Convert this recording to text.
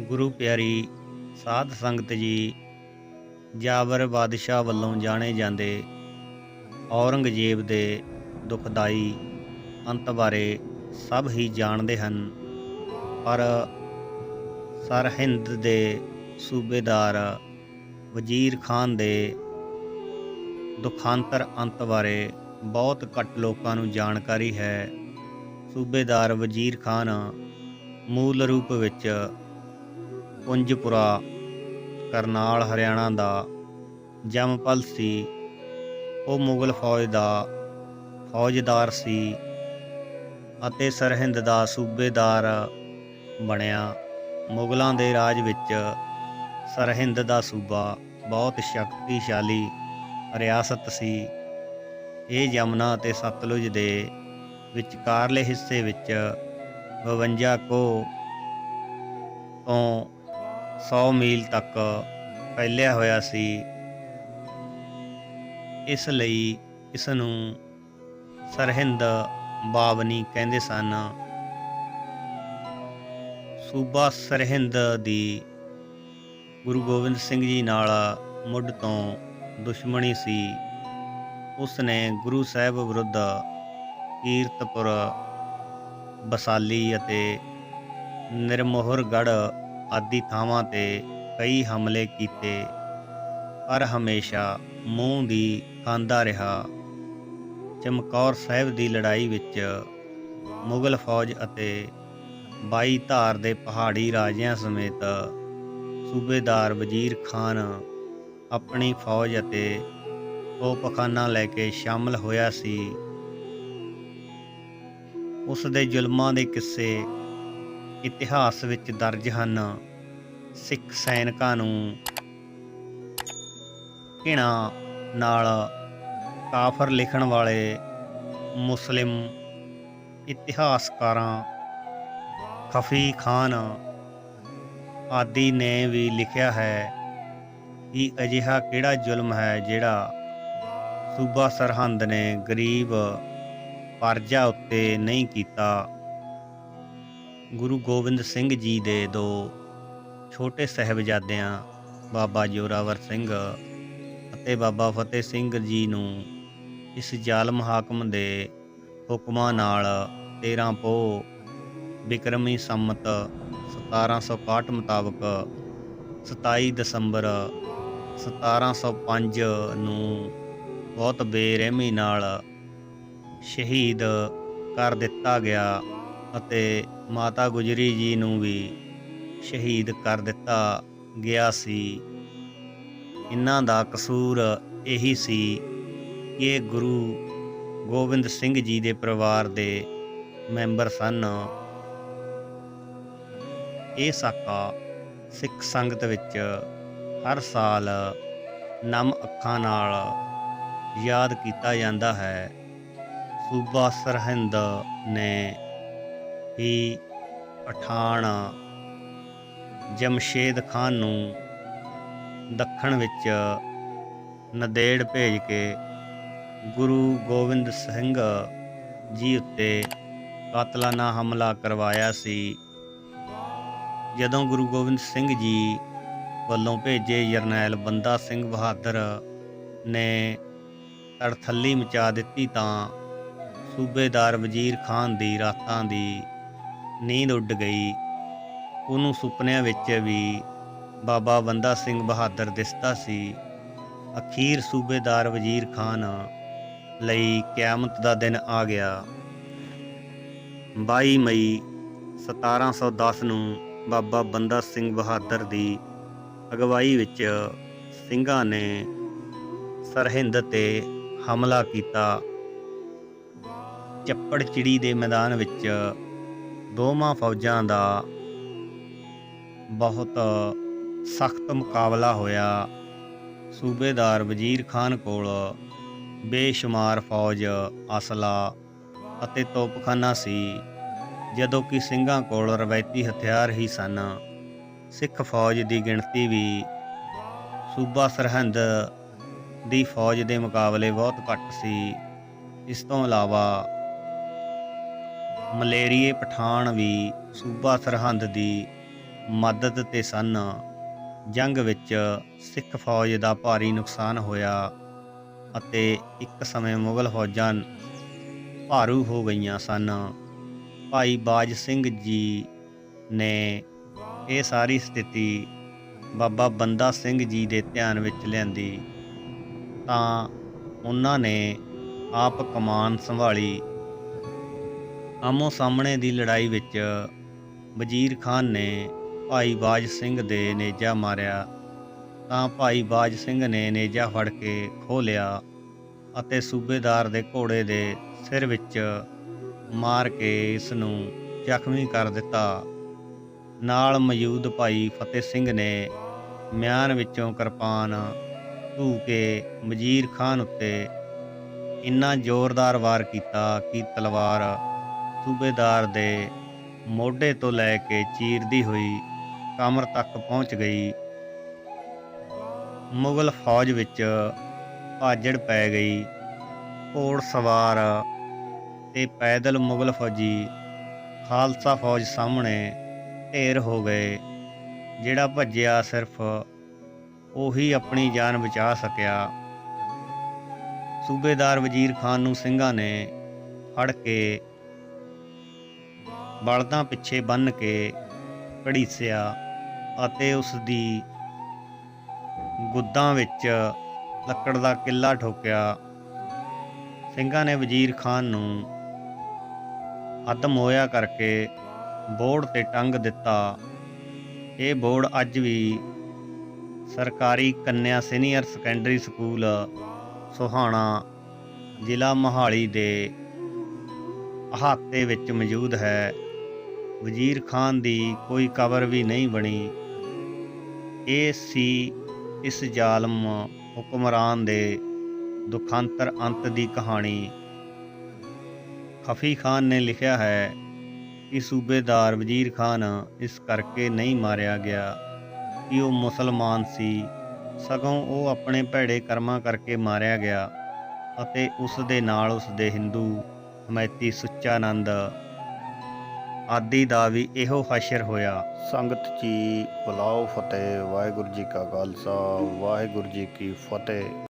ਗੁਰੂ ਪਿਆਰੀ ਸਾਧ ਸੰਗਤ ਜੀ, ਜਾਬਰ ਬਾਦਸ਼ਾਹ ਵੱਲੋਂ ਜਾਣੇ ਜਾਂਦੇ ਔਰੰਗਜ਼ੇਬ ਦੇ ਦੁਖਦਾਈ ਅੰਤ ਬਾਰੇ ਸਭ ਹੀ ਜਾਣਦੇ ਹਨ। ਪਰ ਸਰਹਿੰਦ ਦੇ ਸੂਬੇਦਾਰ ਵਜ਼ੀਰ ਖਾਨ ਦੇ ਦੁਖਾਂਤਰ ਅੰਤ ਬਾਰੇ ਬਹੁਤ ਘੱਟ ਲੋਕਾਂ ਨੂੰ ਜਾਣਕਾਰੀ ਹੈ। ਸੂਬੇਦਾਰ ਵਜ਼ੀਰ ਖਾਨ ਮੂਲ ਰੂਪ ਵਿੱਚ ਪੁੰਜਪੁਰਾ ਕਰਨਾਲ, ਹਰਿਆਣਾ ਦਾ ਜਮਪਲ ਸੀ। ਉਹ ਮੁਗਲ ਫੌਜ ਦਾ ਫੌਜਦਾਰ ਸੀ ਅਤੇ ਸਰਹਿੰਦ ਦਾ ਸੂਬੇਦਾਰ ਬਣਿਆ। ਮੁਗਲਾਂ ਦੇ ਰਾਜ ਵਿੱਚ ਸਰਹਿੰਦ ਦਾ ਸੂਬਾ ਬਹੁਤ ਸ਼ਕਤੀਸ਼ਾਲੀ ਰਿਆਸਤ ਸੀ। ਇਹ ਯਮਨਾ ਅਤੇ ਸਤਲੁਜ ਦੇ ਵਿਚਕਾਰਲੇ ਹਿੱਸੇ ਵਿੱਚ 52 ਕੋ ਤੋਂ 100 ਮੀਲ ਤੱਕ ਫੈਲਿਆ ਹੋਇਆ ਸੀ। ਇਸ ਲਈ ਇਸ ਨੂੰ ਸਰਹਿੰਦ ਬਾਵਨੀ ਕਹਿੰਦੇ ਸਨ। ਸੂਬਾ ਸਰਹਿੰਦ ਦੀ ਗੁਰੂ ਗੋਬਿੰਦ ਸਿੰਘ ਜੀ ਨਾਲ ਮੁੱਢ ਤੋਂ ਦੁਸ਼ਮਣੀ ਸੀ। ਉਸ ਨੇ ਗੁਰੂ ਸਾਹਿਬ ਵਿਰੁੱਧ ਕੀਰਤਪੁਰ, ਬਸਾਲੀ ਅਤੇ ਨਿਰਮੋਹਰਗੜ੍ਹ ਆਦਿ ਥਾਵਾਂ ਤੇ ਕਈ ਹਮਲੇ ਕੀਤੇ, ਪਰ ਹਮੇਸ਼ਾ ਮੂੰਹ ਦੀ ਖਾਂਦਾ ਰਿਹਾ। ਚਮਕੌਰ ਸਾਹਿਬ ਦੀ ਲੜਾਈ ਵਿੱਚ ਮੁਗਲ ਫੌਜ ਅਤੇ ਬਾਈ ਧਾਰ ਦੇ ਪਹਾੜੀ ਰਾਜਿਆਂ ਸਮੇਤ ਸੂਬੇਦਾਰ ਵਜ਼ੀਰ ਖਾਨ ਆਪਣੀ ਫੌਜ ਅਤੇ ਤੋਪਖਾਨਾ ਲੈ ਕੇ ਸ਼ਾਮਲ ਹੋਇਆ ਸੀ। ਉਸ ਦੇ ਜ਼ੁਲਮਾਂ ਦੇ ਕਿੱਸੇ ਇਤਿਹਾਸ ਵਿੱਚ ਦਰਜ ਹਨ। ਸਿੱਖ ਸੈਨਿਕਾਂ ਨੂੰ ਘਿਣਾ ਨਾਲ ਕਾਫਰ ਲਿਖਣ ਵਾਲੇ ਮੁਸਲਿਮ ਇਤਿਹਾਸਕਾਰਾਂ ਖਫੀ ਖਾਨ ਆਦਿ ਨੇ ਵੀ ਲਿਖਿਆ ਹੈ ਕਿ ਅਜਿਹਾ ਕਿਹੜਾ ਜ਼ੁਲਮ ਹੈ ਜਿਹੜਾ ਸੂਬਾ ਸਰਹੰਦ ਨੇ ਗਰੀਬ ਪਰਜਾ ਉੱਤੇ ਨਹੀਂ ਕੀਤਾ। ਗੁਰੂ ਗੋਬਿੰਦ ਸਿੰਘ ਜੀ ਦੇ ਦੋ ਛੋਟੇ ਸਹਿਬਜ਼ਾਦਿਆਂ, ਬਾਬਾ ਜੋਰਾਵਰ ਸਿੰਘ ਅਤੇ ਬਾਬਾ ਫਤਿਹ ਸਿੰਘ ਜੀ ਨੂੰ ਇਸ ਜ਼ਾਲਮ ਹਾਕਮ ਦੇ ਹੁਕਮਾਂ ਨਾਲ 13 ਪੋ ਬਿਕਰਮੀ ਸੰਮਤ 1761 ਮੁਤਾਬਕ 27 ਦਸੰਬਰ 1705 ਨੂੰ ਬਹੁਤ ਬੇਰਹਿਮੀ ਨਾਲ ਸ਼ਹੀਦ ਕਰ ਦਿੱਤਾ ਗਿਆ। ਅਤੇ ਮਾਤਾ ਗੁਜਰੀ ਜੀ ਨੂੰ ਵੀ ਸ਼ਹੀਦ ਕਰ ਦਿੱਤਾ ਗਿਆ ਸੀ। ਇਹਨਾਂ ਦਾ ਕਸੂਰ ਇਹੀ ਸੀ ਕਿ ਇਹ ਗੁਰੂ ਗੋਬਿੰਦ ਸਿੰਘ ਜੀ ਦੇ ਪਰਿਵਾਰ ਦੇ ਮੈਂਬਰ ਸਨ। ਇਹ ਸਾਕਾ ਸਿੱਖ ਸੰਗਤ ਵਿੱਚ ਹਰ ਸਾਲ ਨਮ ਅੱਖਾਂ ਨਾਲ ਯਾਦ ਕੀਤਾ ਜਾਂਦਾ ਹੈ। ਸੂਬਾ ਸਰਹਿੰਦ ਨੇ ਹੀ ਪਠਾਨ ਜਮਸ਼ੇਦ ਖਾਨ ਨੂੰ ਦੱਖਣ ਵਿੱਚ ਨਦੇੜ ਭੇਜ ਕੇ ਗੁਰੂ ਗੋਬਿੰਦ ਸਿੰਘ ਜੀ ਉੱਤੇ ਕਾਤਲਾਨਾ ਹਮਲਾ ਕਰਵਾਇਆ ਸੀ। ਜਦੋਂ ਗੁਰੂ ਗੋਬਿੰਦ ਸਿੰਘ ਜੀ ਵੱਲੋਂ ਭੇਜੇ ਜਰਨੈਲ ਬੰਦਾ ਸਿੰਘ ਬਹਾਦਰ ਨੇ ਤੜਥੱਲੀ ਮਚਾ ਦਿੱਤੀ ਤਾਂ ਸੂਬੇਦਾਰ ਵਜ਼ੀਰ ਖਾਨ ਦੀ ਰਾਤਾਂ ਦੀ ਨੀਂਦ ਉੱਡ ਗਈ। ਉਹਨੂੰ ਸੁਪਨਿਆਂ ਵਿੱਚ ਵੀ ਬਾਬਾ ਬੰਦਾ ਸਿੰਘ ਬਹਾਦਰ ਦਿਸਦਾ ਸੀ। ਅਖੀਰ ਸੂਬੇਦਾਰ ਵਜ਼ੀਰ ਖਾਨ ਲਈ ਕਿਆਮਤ ਦਾ ਦਿਨ ਆ ਗਿਆ। 22 ਮਈ 1710 ਨੂੰ ਬਾਬਾ ਬੰਦਾ ਸਿੰਘ ਬਹਾਦਰ ਦੀ ਅਗਵਾਈ ਵਿੱਚ ਸਿੰਘਾਂ ਨੇ ਸਰਹਿੰਦ ਤੇ ਹਮਲਾ ਕੀਤਾ। ਚੱਪੜ ਚਿੜੀ ਦੇ ਮੈਦਾਨ ਵਿੱਚ ਦੋਵਾਂ ਫੌਜਾਂ ਦਾ ਬਹੁਤ ਸਖਤ ਮੁਕਾਬਲਾ ਹੋਇਆ। ਸੂਬੇਦਾਰ ਵਜ਼ੀਰ ਖਾਨ ਕੋਲ ਬੇਸ਼ੁਮਾਰ ਫੌਜ ਅਸਲਾ ਅਤੇ ਤੋਪਖਾਨਾ ਸੀ, ਜਦੋਂ ਕਿ ਸਿੰਘਾਂ ਕੋਲ ਰਵਾਇਤੀ ਹਥਿਆਰ ਹੀ ਸਨ। ਸਿੱਖ ਫੌਜ ਦੀ ਗਿਣਤੀ ਵੀ ਸੂਬਾ ਸਰਹੰਦ ਦੀ ਫੌਜ ਦੇ ਮੁਕਾਬਲੇ ਬਹੁਤ ਘੱਟ ਸੀ। ਇਸ ਤੋਂ ਇਲਾਵਾ ਮਲੇਰੀਏ ਪਠਾਨ ਵੀ ਸੂਬਾ ਸਰਹੰਦ ਦੀ ਮਦਦ ਤੇ ਸਨ। ਜੰਗ ਵਿੱਚ ਸਿੱਖ ਫੌਜ ਦਾ ਭਾਰੀ ਨੁਕਸਾਨ ਹੋਇਆ ਅਤੇ ਇੱਕ ਸਮੇਂ ਮੁਗਲ ਫੌਜਾਂ ਭਾਰੂ ਹੋ ਗਈਆਂ ਸਨ। ਭਾਈ ਬਾਜ ਸਿੰਘ ਜੀ ਨੇ ਇਹ ਸਾਰੀ ਸਥਿਤੀ ਬਾਬਾ ਬੰਦਾ ਸਿੰਘ ਜੀ ਦੇ ਧਿਆਨ ਵਿੱਚ ਲਿਆਂਦੀ। ਤਾਂ ਉਹਨਾਂ ਨੇ ਆਪ ਕਮਾਨ ਸੰਭਾਲੀ ਆਮੋ ਸਾਹਮਣੇ ਦੀ ਲੜਾਈ ਵਿੱਚ ਵਜ਼ੀਰ ਖਾਨ ਨੇ ਭਾਈ ਬਾਜ ਸਿੰਘ ਦੇ ਨੇਜਾ ਮਾਰਿਆ। ਤਾਂ ਭਾਈ ਬਾਜ ਸਿੰਘ ਨੇ ਨੇਜਾ ਫੜ ਕੇ ਖੋਹ ਲਿਆ ਅਤੇ ਸੂਬੇਦਾਰ ਦੇ ਘੋੜੇ ਦੇ ਸਿਰ ਵਿੱਚ ਮਾਰ ਕੇ ਇਸ ਨੂੰ ਜ਼ਖਮੀ ਕਰ ਦਿੱਤਾ। ਨਾਲ ਮੌਜੂਦ ਭਾਈ ਫਤਿਹ ਸਿੰਘ ਨੇ ਮਿਆਨ ਵਿੱਚੋਂ ਕਿਰਪਾਨ ਧੂ ਕੇ ਵਜ਼ੀਰ ਖਾਨ ਉੱਤੇ ਇੰਨਾ ਜ਼ੋਰਦਾਰ ਵਾਰ ਕੀਤਾ ਕਿ ਤਲਵਾਰ ਸੂਬੇਦਾਰ ਦੇ ਮੋਢੇ ਤੋਂ ਲੈ ਕੇ ਚੀਰਦੀ ਹੋਈ ਕਮਰ ਤੱਕ ਪਹੁੰਚ ਗਈ। ਮੁਗਲ ਫੌਜ ਵਿੱਚ ਭਾਜੜ ਪੈ ਗਈ। ਘੋੜ ਸਵਾਰ ਤੇ ਪੈਦਲ ਮੁਗਲ ਫੌਜੀ ਖਾਲਸਾ ਫੌਜ ਸਾਹਮਣੇ ਢੇਰ ਹੋ ਗਏ, ਜਿਹੜਾ ਭੱਜਿਆ ਸਿਰਫ ਉਹੀ ਆਪਣੀ ਜਾਨ ਬਚਾ ਸਕਿਆ। ਸੂਬੇਦਾਰ ਵਜ਼ੀਰ ਖਾਨ ਨੂੰ ਸਿੰਘਾਂ ਨੇ ਫੜ ਕੇ ਬਲਦਾਂ ਪਿੱਛੇ ਬੰਨ ਕੇ ਘੜੀਸਿਆ ਅਤੇ ਉਸ ਦੀ ਗੁੱਦਾਂ ਵਿੱਚ ਲੱਕੜ ਦਾ ਕਿੱਲਾ ਠੋਕਿਆ। ਸਿੰਘਾਂ ਨੇ ਵਜ਼ੀਰ ਖਾਨ ਨੂੰ ਅਦਮ ਹੋਇਆ ਕਰਕੇ ਬੋਰਡ ਤੇ ਟੰਗ ਦਿੱਤਾ। ਇਹ ਬੋਰਡ ਅੱਜ ਵੀ ਸਰਕਾਰੀ ਕੰਨਿਆ ਸੀਨੀਅਰ ਸੈਕੰਡਰੀ ਸਕੂਲ ਸੋਹਾਣਾ ਜ਼ਿਲ੍ਹਾ ਮੋਹਾਲੀ ਦੇ ਅਹਾਤੇ ਵਿੱਚ ਮੌਜੂਦ ਹੈ। ਵਜ਼ੀਰ ਖਾਨ ਦੀ ਕੋਈ ਕਬਰ ਵੀ ਨਹੀਂ ਬਣੀ। ਇਹ ਸੀ ਇਸ ਜ਼ਾਲਮ ਹੁਕਮਰਾਨ ਦੇ ਦੁਖਾਂਤਰ ਅੰਤ ਦੀ ਕਹਾਣੀ। ਖਫੀ ਖਾਨ ਨੇ ਲਿਖਿਆ ਹੈ ਕਿ ਸੂਬੇਦਾਰ ਵਜ਼ੀਰ ਖਾਨ ਇਸ ਕਰਕੇ ਨਹੀਂ ਮਾਰਿਆ ਗਿਆ ਕਿ ਉਹ ਮੁਸਲਮਾਨ ਸੀ। ਸਗੋਂ ਉਹ ਆਪਣੇ ਭੈੜੇ ਕਰਮਾਂ ਕਰਕੇ ਮਾਰਿਆ ਗਿਆ ਅਤੇ ਉਸ ਦੇ ਨਾਲ ਉਸ ਦੇ ਹਿੰਦੂ ਹਮੈਤੀ ਸੁੱਚਾਨੰਦ ਆਦਿ ਦਾ ਵੀ ਇਹੋ ਹਸ਼ਰ ਹੋਇਆ। ਸੰਗਤ ਜੀ, ਬੁਲਾਓ ਫਤਿਹ, ਵਾਹਿਗੁਰੂ ਜੀ ਕਾ ਖਾਲਸਾ, ਵਾਹਿਗੁਰੂ ਜੀ ਕੀ ਫਤਿਹ।